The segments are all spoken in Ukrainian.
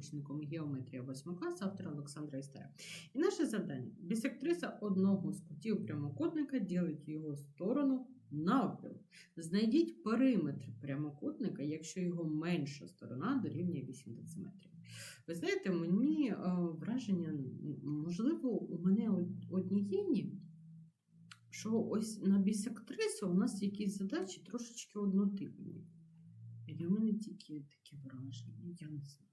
підручником Геометрія 8 класу автора Олександра Істера. І наше завдання: бісектриса одного з кутів прямокутника ділить його сторону навпіл. Знайдіть периметр прямокутника, якщо його менша сторона дорівнює 8 дециметрів. Ви знаєте, мені е, враження, можливо, у мене однієї, що ось на бісектрису у нас якісь задачі трошечки однотипні. І в мене тільки таке враження, я не знаю.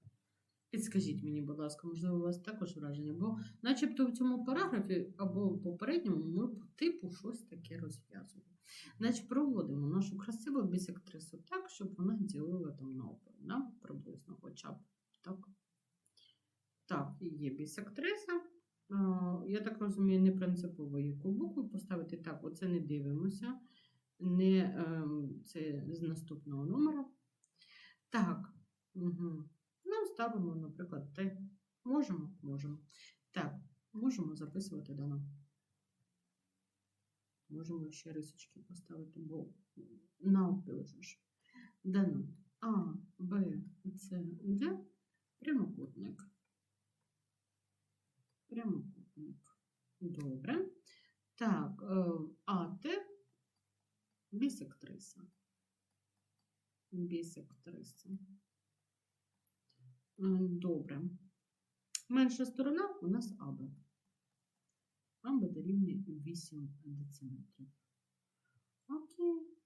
Підскажіть мені, будь ласка, можливо, у вас також враження, бо начебто в цьому параграфі або в попередньому ми по типу щось таке розв'язуємо. Значить, проводимо нашу красиву бісектрису так, щоб вона ділила там навпіл, да? приблизно хоча б так. Так, є бісектриса. Я так розумію, не принципово яку букву поставити. Так, оце не дивимося. Не, ем, це з наступного номера. Так. Угу. Ставимо, наприклад, Т. Можемо? Можемо. Так, можемо записувати дано. Можемо ще рисочки поставити, бо навпіл ж. Дано. А, Б, С, Д. Прямокутник. Прямокутник. Добре. Так, е, АТ бісектриса. Бісектриса. Добре. Менша сторона у нас АБ. АБ дорівнює 8 дециметрів. Окей.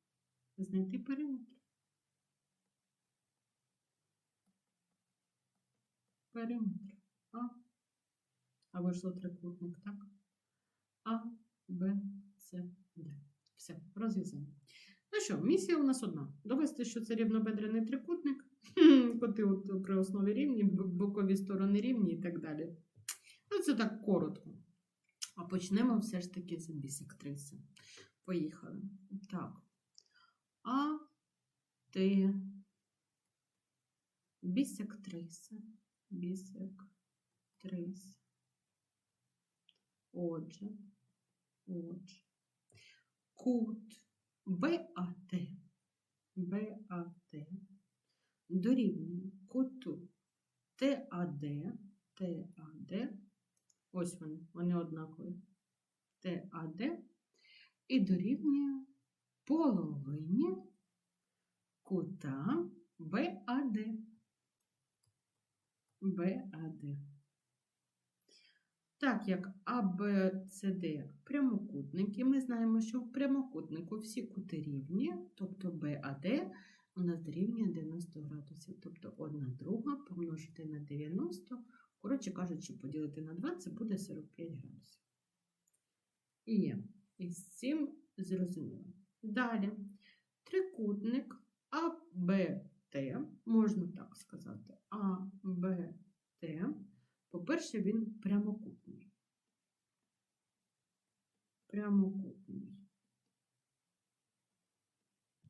Знайти периметр. Периметр. А. А вийшло трикутник, так? А, Б, С, Д. Все, розв'язаємо. Ну що, місія у нас одна: довести, що це рівнобедрений трикутник, коти от при основі рівні, бокові сторони рівні і так далі. Ну, це так коротко. А почнемо все ж таки з бісектриси. Поїхали. Так. А, Т, бісектриса, бісектриса. Отже, отже. Кут БАТ, БАТ дорівнює куту ТАД, ТАД, ось вони, вони однакові, ТАД, і дорівнює половині кута БАД. БАД. Так як АБЦД прямокутники, ми знаємо, що в прямокутнику всі кути рівні, тобто БАД у нас дорівнює 90 градусів, тобто 1 друга помножити на 90, коротше кажучи, поділити на 2, це буде 45 градусів. І є. І з цим зрозуміло. Далі, трикутник АБТ, можна так сказати, АБТ. По-перше, він прямокутний. Прямокутний.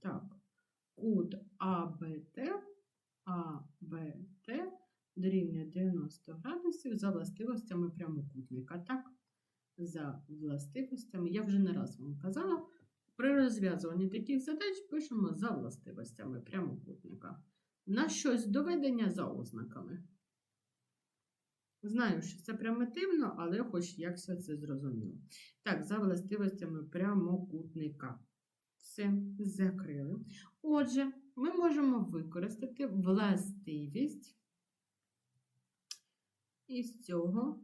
Так, кут АБТ, АБТ дорівнює 90 градусів за властивостями прямокутника. Так, за властивостями. Я вже не раз вам казала, при розв'язуванні таких задач пишемо за властивостями прямокутника. На щось доведення за ознаками. Знаю, що це примітивно, але хоч як все це зрозуміло. Так, за властивостями прямокутника. Все, закрили. Отже, ми можемо використати властивість із цього.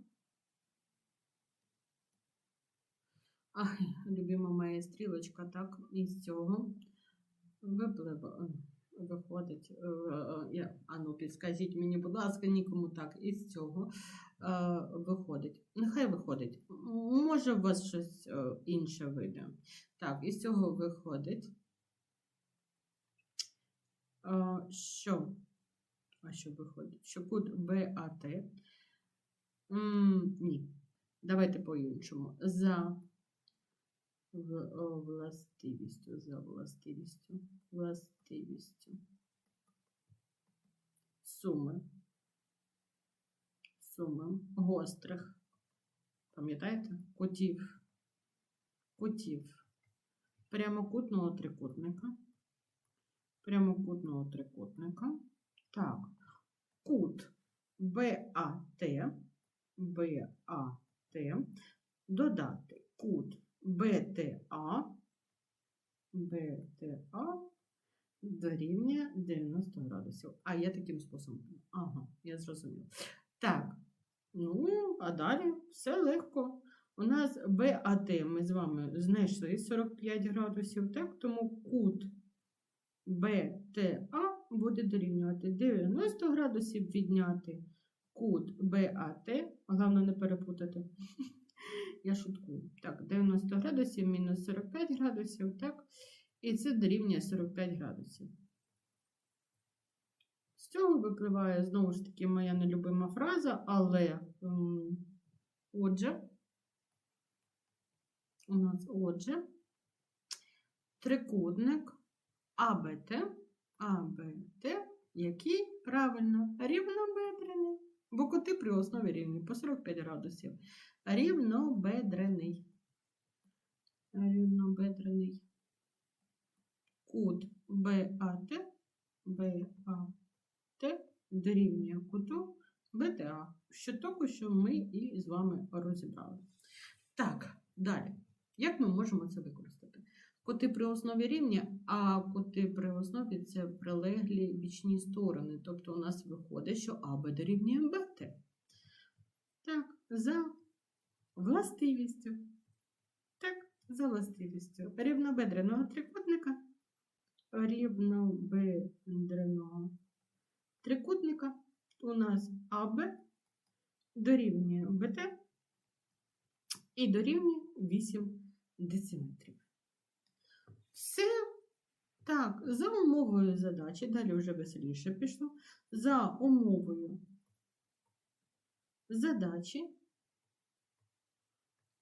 Ах, любима моя стрілочка, так, із цього випливає. Виходить, е, е, я, а ну, підскажіть мені, будь ласка, нікому так, із цього е, виходить. Нехай виходить. Може, у вас щось е, інше вийде. Так, із цього виходить. Що? А що виходить? Що кут БАТ. Ні. Давайте по-іншому. За властивістю, за властивістю, властивістю. Суми. Суми гострих. Пам'ятаєте? Кутів. Кутів. Прямокутного трикутника. Прямокутного трикутника. Так. Кут БАТ, БАТ, додати кут БТА, БТА дорівнює 90 градусів. А я таким способом. Ага, я зрозуміла. Так, ну, а далі все легко. У нас БАТ ми з вами знайшли 45 градусів, так? Тому кут БТА буде дорівнювати 90 градусів відняти кут БАТ. Головне не перепутати. Я шуткую. Так, 90 градусів мінус 45 градусів, так? І це дорівнює 45 градусів. З цього випливає знову ж таки моя нелюбима фраза, але отже, у нас отже, трикутник АБТ, АБТ, який правильно рівнобедрений, бо кути при основі рівні по 45 градусів. Рівнобедрений. Рівнобедрений. Кут БАТ, БАТ дорівнює куту БТА, що тільки що ми і з вами розібрали. Так, далі. Як ми можемо це використати? Кути при основі рівня, а кути при основі це прилеглі бічні сторони. Тобто у нас виходить, що АБ дорівнює БТ. Так, за властивістю. Так, за властивістю. Рівнобедреного трикутника. Рівнобедреного трикутника у нас АБ дорівнює БТ і дорівнює 8 дециметрів. Все так, за умовою задачі, далі вже веселіше пішло. За умовою задачі,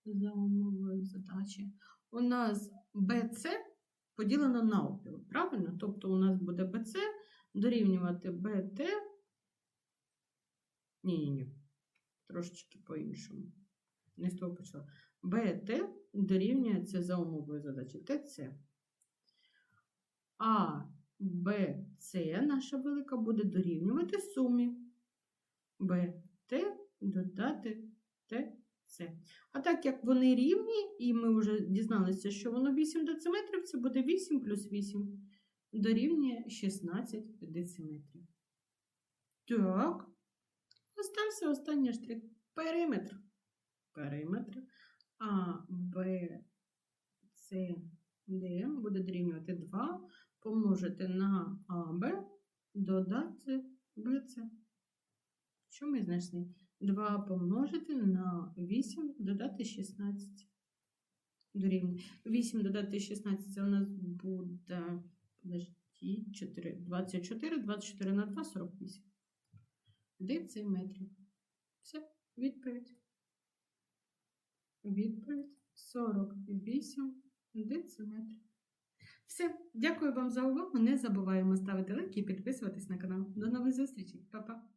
за умовою задачі, у нас BC поділено навпіл, правильно? Тобто у нас буде BC дорівнювати BT. Ні-ні-ні, трошечки по-іншому. Не з того почала. БТ дорівнюється за умовою задачі ТЦ. А БЦ наша велика буде дорівнювати сумі. БТ додати ТЦ. А так як вони рівні, і ми вже дізналися, що воно 8 дециметрів, це буде 8 плюс 8 дорівнює 16 дециметрів. Так, остався останній штрих. Периметр. Периметр. А, Б, С, Д буде дорівнювати 2 помножити на АБ, додати БЦ. Що ми знайшли? 2 помножити на 8, додати 16. Дорівнює. 8 додати 16 це у нас буде подожди, 4, 24, 24 на 2, 48. Дециметрів. Все, відповідь. Відповідь 48 дециметрів. Все, дякую вам за увагу. Не забуваємо ставити лайки і підписуватись на канал. До нових зустрічей. Па-па!